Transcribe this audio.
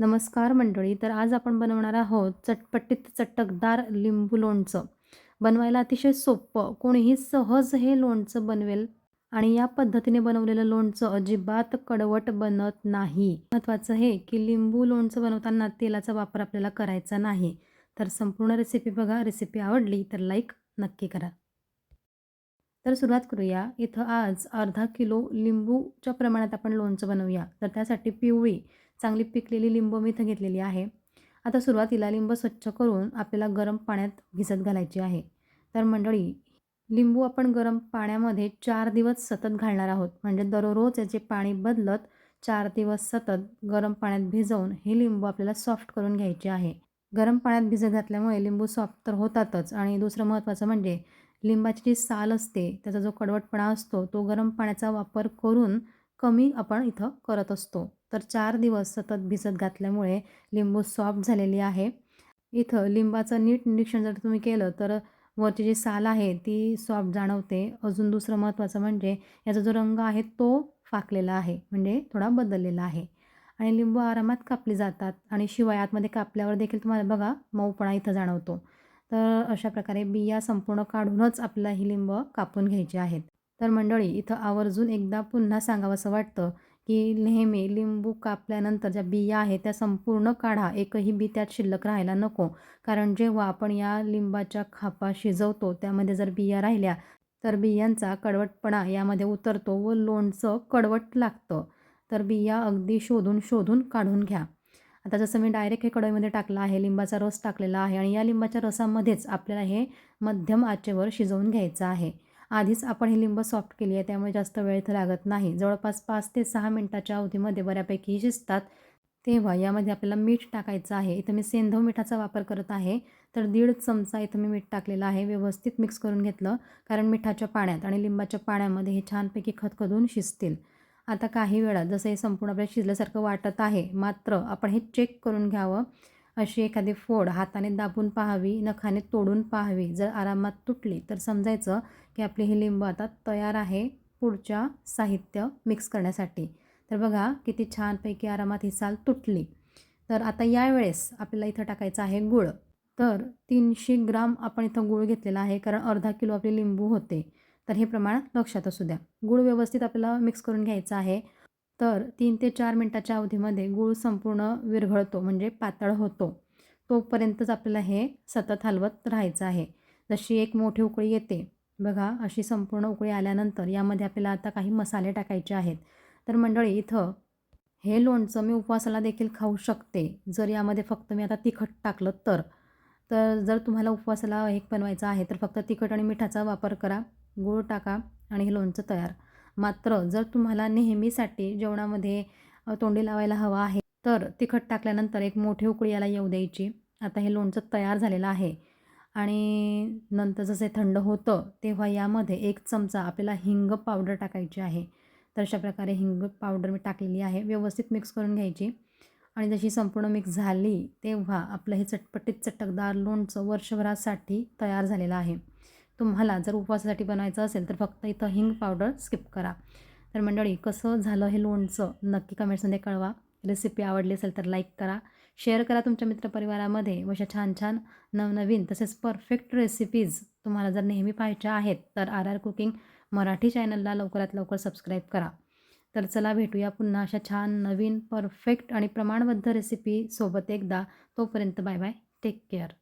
नमस्कार मंडळी तर आज आपण बनवणार आहोत चटपटीत चटकदार लिंबू लोणचं. बनवायला अतिशय सोपं कोणीही सहज हे लोणचं बनवेल आणि या पद्धतीने बनवलेलं लोणचं अजिबात कडवट बनत नाही. महत्त्वाचं हे की लिंबू लोणचं बनवताना तेलाचा वापर आपल्याला करायचा नाही. तर संपूर्ण रेसिपी बघा रेसिपी आवडली तर लाईक नक्की करा. तर सुरुवात करूया. इथं आज अर्धा किलो लिंबूच्या प्रमाणात आपण लोणचं बनवूया. तर त्यासाठी पिवळी चांगली पिकलेली लिंबू मी इथं घेतलेली आहे. आता सुरुवातीला लिंबू स्वच्छ करून आपल्याला गरम पाण्यात भिजत घालायची आहे. तर मंडळी लिंबू आपण गरम पाण्यामध्ये चार दिवस सतत घालणार आहोत. म्हणजे दररोज याचे पाणी बदलत चार दिवस सतत गरम पाण्यात भिजवून हे लिंबू आपल्याला सॉफ्ट करून घ्यायचे आहे. गरम पाण्यात भिजत घातल्यामुळे लिंबू सॉफ्ट तर होतातच. आणि दुसरं महत्त्वाचं म्हणजे लिंबाची जी साल असते त्याचा जो कडवटपणा असतो तो गरम पाण्याचा वापर करून कमी आपण इथं करत असतो. तर चार दिवस सतत भिजत घातल्यामुळे लिंबू सॉफ्ट झालेली आहे. इथं लिंबाचं नीट निरीक्षण जर तुम्ही केलं तर वरची जी साल आहे ती सॉफ्ट जाणवते. अजून दुसरं महत्त्वाचं म्हणजे याचा जो रंग आहे तो फाकलेला आहे म्हणजे थोडा बदललेला आहे. आणि लिंबू आरामात कापली जातात आणि शिवाय आतमध्ये कापल्यावर देखील तुम्हाला बघा मऊपणा इथं जाणवतो. तर अशा प्रकारे बिया संपूर्ण काढूनच आपल्याला ही लिंब कापून घ्यायची आहेत. तर मंडळी इथं आवर्जून एकदा पुन्हा सांगावंसं वाटतं की नेहमी लिंबू कापल्यानंतर ज्या बिया आहेत त्या संपूर्ण काढा. एकही बी त्यात शिल्लक राहायला नको. कारण जेव्हा आपण या लिंबाच्या खापा शिजवतो त्यामध्ये जर बिया राहिल्या तर बियांचा कडवटपणा यामध्ये उतरतो व लोणचं कडवट लागतं. तर बिया अगदी शोधून शोधून काढून घ्या. आता जसं मी डायरेक्ट हे कढईमध्ये टाकलं आहे लिंबाचा रस टाकलेला आहे आणि या लिंबाच्या रसामध्येच आपल्याला हे मध्यम आचेवर शिजवून घ्यायचं आहे. आधीच आपण ही लिंब सॉफ्ट केली आहे त्यामुळे जास्त वेळ इथं लागत नाही. जवळपास पाच ते सहा मिनटाच्या अवधीमध्ये बऱ्यापैकी शिजतात. तेव्हा यामध्ये आपल्याला मीठ टाकायचं आहे. इथं मी सेंधव मिठाचा वापर करत आहे. तर दीड चमचा इथं मी मीठ टाकलेलं आहे. व्यवस्थित मिक्स करून घेतलं कारण मिठाच्या पाण्यात आणि लिंबाच्या पाण्यामध्ये हे छानपैकी खतखदून शिजतील. आता काही वेळा जसं हे संपूर्ण आपल्याला शिजल्यासारखं वाटत आहे मात्र आपण हे चेक करून घ्यावं. अशी एखादी फोड हाताने दाबून पाहावी नखाने तोडून पाहावी. जर आरामात तुटली तर समजायचं की आपली ही लिंबू आता तयार आहे पुढच्या साहित्य मिक्स करण्यासाठी. तर बघा किती छानपैकी आरामात ही साल तुटली. तर आता यावेळेस आपल्याला इथं टाकायचं आहे गुळ. तर तीनशे ग्राम आपण इथं गुळ घेतलेला आहे कारण अर्धा किलो आपली लिंबू होते. तर हे प्रमाण लक्षात असू द्या. गुळ व्यवस्थित आपल्याला मिक्स करून घ्यायचं आहे. तर तीन ते चार मिनटाच्या अवधीमध्ये गूळ संपूर्ण विरघळतो म्हणजे पातळ होतो. तोपर्यंतच आपल्याला हे सतत हलवत राहायचं आहे. जशी एक मोठी उकळी येते बघा अशी संपूर्ण उकळी आल्यानंतर यामध्ये आपल्याला आता काही मसाले टाकायचे आहेत. तर मंडळी इथं हे लोणचं मी उपवासाला देखील खाऊ शकते. जर यामध्ये फक्त मी आता तिखट टाकलं तर. तर जर तुम्हाला उपवासाला एक बनवायचं आहे तर फक्त तिखट आणि मिठाचा वापर करा गूळ टाका आणि हे लोणचं तयार. मात्र जर तुम्हाला नेहमीसाठी जेवणामध्ये तोंडी लावायला हवा आहे तर तिखट टाकल्यानंतर एक मोठी उकळी याला येऊ द्यायची. आता हे लोणचं तयार झालेलं आहे आणि नंतर जसे थंड होतं तेव्हा यामध्ये एक चमचा आपल्याला हिंग पावडर टाकायची आहे. तर अशा प्रकारे हिंग पावडर मी टाकलेली आहे व्यवस्थित मिक्स करून घ्यायची. आणि जशी संपूर्ण मिक्स झाली तेव्हा आपलं हे चटपटीत चटकदार लोणचं वर्षभरासाठी तयार झालेलं आहे. तुम्हाला जर उपवासासाठी बनवायचं असेल तर फक्त इथं हिंग पावडर स्किप करा. तर मंडळी कसं झालं हे लोणचं? नक्की कमेंट्समध्ये कळवा. रेसिपी आवडली असेल तर लाईक करा. शेअर करा तुमच्या मित्रपरिवारामध्ये. व अशा छान छान नवनवीन तसेच परफेक्ट रेसिपीज तुम्हाला जर नेहमी पाहायच्या आहेत तर आर आर कुकिंग मराठी चॅनलला लवकरात लवकर सबस्क्राईब करा. तर चला भेटूया पुन्हा अशा छान नवीन परफेक्ट आणि प्रमाणबद्ध रेसिपी सोबत एकदा. तोपर्यंत बाय बाय. Take care